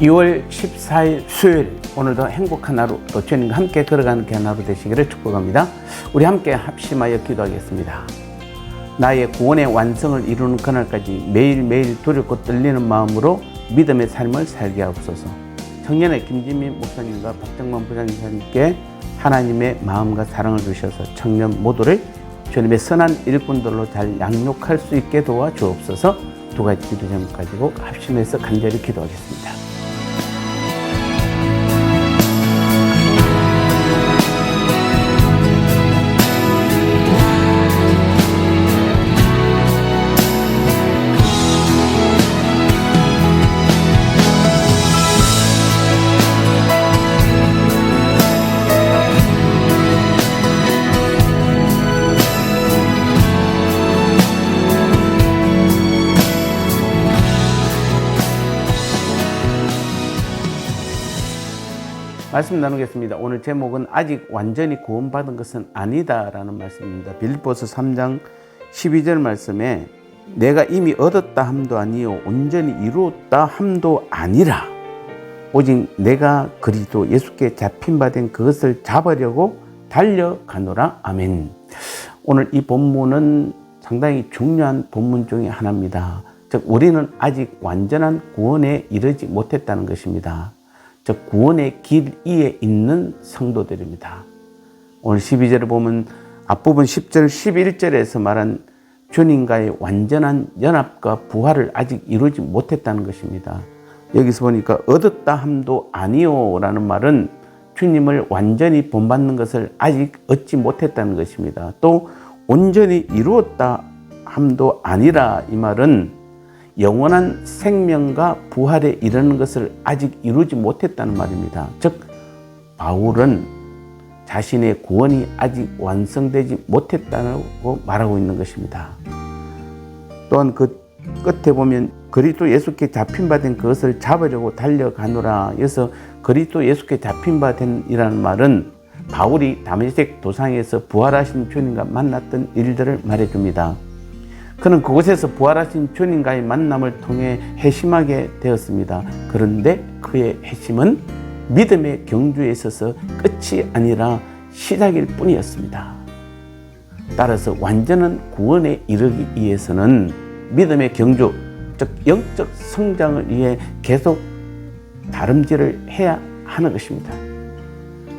2월 14일 수요일 오늘도 행복한 하루 또 주님과 함께 걸어가는 귀한 하루 되시기를 축복합니다. 우리 함께 합심하여 기도하겠습니다. 나의 구원의 완성을 이루는 그날까지 매일매일 두렵고 떨리는 마음으로 믿음의 삶을 살게 하옵소서. 청년의 김진민 목사님과 박정만 부장님께 하나님의 마음과 사랑을 주셔서 청년 모두를 주님의 선한 일꾼들로 잘 양육할 수 있게 도와 주옵소서 두 가지 기도 제목 가지고 합심해서 간절히 기도하겠습니다. 말씀 나누겠습니다. 오늘 제목은 아직 완전히 구원받은 것은 아니다라는 말씀입니다. 빌보스 3장 12절 말씀에 내가 이미 얻었다 함도 아니요 온전히 이루었다 함도 아니라 오직 내가 그리스도 예수께 잡힌 바 된 그것을 잡으려고 달려가노라 아멘. 오늘 이 본문은 상당히 중요한 본문 중에 하나입니다. 즉 우리는 아직 완전한 구원에 이르지 못했다는 것입니다. 즉 구원의 길 위에 있는 성도들입니다. 오늘 12절을 보면 앞부분 10절 11절에서 말한 주님과의 완전한 연합과 부활을 아직 이루지 못했다는 것입니다. 여기서 보니까 얻었다 함도 아니요라는 말은 주님을 완전히 본받는 것을 아직 얻지 못했다는 것입니다. 또 온전히 이루었다 함도 아니라 이 말은 영원한 생명과 부활에 이르는 것을 아직 이루지 못했다는 말입니다. 즉 바울은 자신의 구원이 아직 완성되지 못했다고 말하고 있는 것입니다. 또한 그 끝에 보면 그리스도 예수께 잡힌 바 된 그것을 잡으려고 달려가노라. 그래서 그리스도 예수께 잡힌 바 된이라는 말은 바울이 다메섹 도상에서 부활하신 주님과 만났던 일들을 말해줍니다. 그는 그곳에서 부활하신 주님과의 만남을 통해 회심하게 되었습니다. 그런데 그의 회심은 믿음의 경주에 있어서 끝이 아니라 시작일 뿐이었습니다. 따라서 완전한 구원에 이르기 위해서는 믿음의 경주, 즉 영적 성장을 위해 계속 다름질을 해야 하는 것입니다.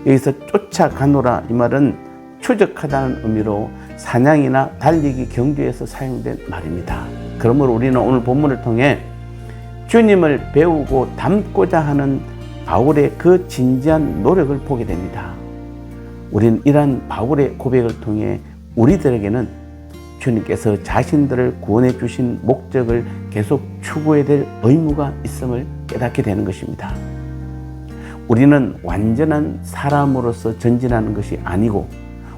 여기서 쫓아가노라 이 말은 추적하다는 의미로 사냥이나 달리기 경주에서 사용된 말입니다. 그러므로 우리는 오늘 본문을 통해 주님을 배우고 닮고자 하는 바울의 그 진지한 노력을 보게 됩니다. 우리는 이러한 바울의 고백을 통해 우리들에게는 주님께서 자신들을 구원해 주신 목적을 계속 추구해야 될 의무가 있음을 깨닫게 되는 것입니다. 우리는 완전한 사람으로서 전진하는 것이 아니고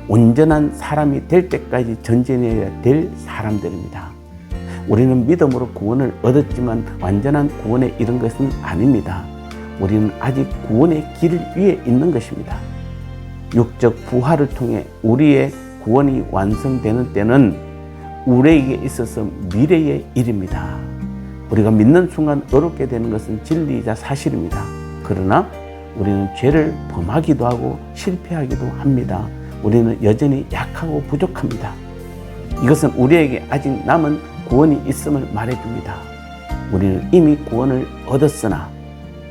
온전한 사람이 될 때까지 전진해야 될 사람들입니다. 우리는 믿음으로 구원을 얻었지만 완전한 구원에 이른 것은 아닙니다. 우리는 아직 구원의 길 위에 있는 것입니다. 육적 부활을 통해 우리의 구원이 완성되는 때는 우리에게 있어서 미래의 일입니다. 우리가 믿는 순간 어렵게 되는 것은 진리이자 사실입니다. 그러나 우리는 죄를 범하기도 하고 실패하기도 합니다. 우리는 여전히 약하고 부족합니다. 이것은 우리에게 아직 남은 구원이 있음을 말해줍니다. 우리는 이미 구원을 얻었으나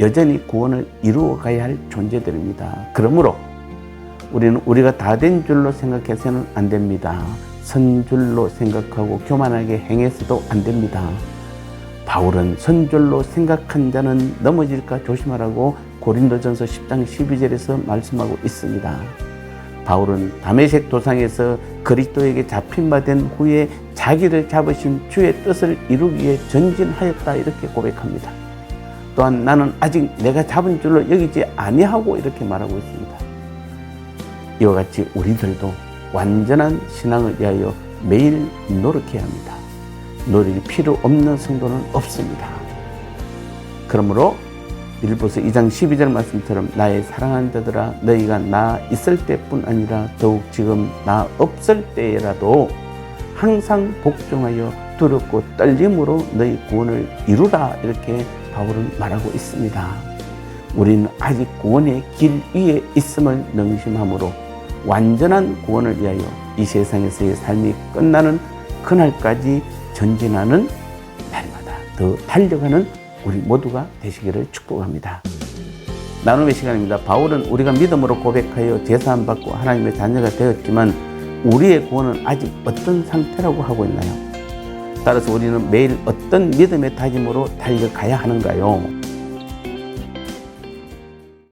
여전히 구원을 이루어 가야 할 존재들입니다. 그러므로 우리는 우리가 다 된 줄로 생각해서는 안 됩니다. 선줄로 생각하고 교만하게 행해서도 안 됩니다. 바울은 선줄로 생각한 자는 넘어질까 조심하라고 고린도전서 10장 12절에서 말씀하고 있습니다. 바울은 다메섹 도상에서 그리스도에게 잡힌 바 된 후에 자기를 잡으신 주의 뜻을 이루기 위해 전진하였다 이렇게 고백합니다. 또한 나는 아직 내가 잡은 줄로 여기지 아니하고 이렇게 말하고 있습니다. 이와 같이 우리들도 완전한 신앙을 위하여 매일 노력해야 합니다. 노력이 필요 없는 성도는 없습니다. 그러므로 빌보서 2장 12절 말씀처럼 나의 사랑하는 자들아 너희가 나 있을 때뿐 아니라 더욱 지금 나 없을 때라도 항상 복종하여 두렵고 떨림으로 너희 구원을 이루라 이렇게 바울은 말하고 있습니다. 우리는 아직 구원의 길 위에 있음을 명심하므로 완전한 구원을 위하여 이 세상에서의 삶이 끝나는 그날까지 전진하는 날마다 더 달려가는 우리 모두가 되시기를 축복합니다. 나눔의 시간입니다. 바울은 우리가 믿음으로 고백하여 제사함 받고 하나님의 자녀가 되었지만 우리의 구원은 아직 어떤 상태라고 하고 있나요? 따라서 우리는 매일 어떤 믿음의 다짐으로 달려가야 하는가요?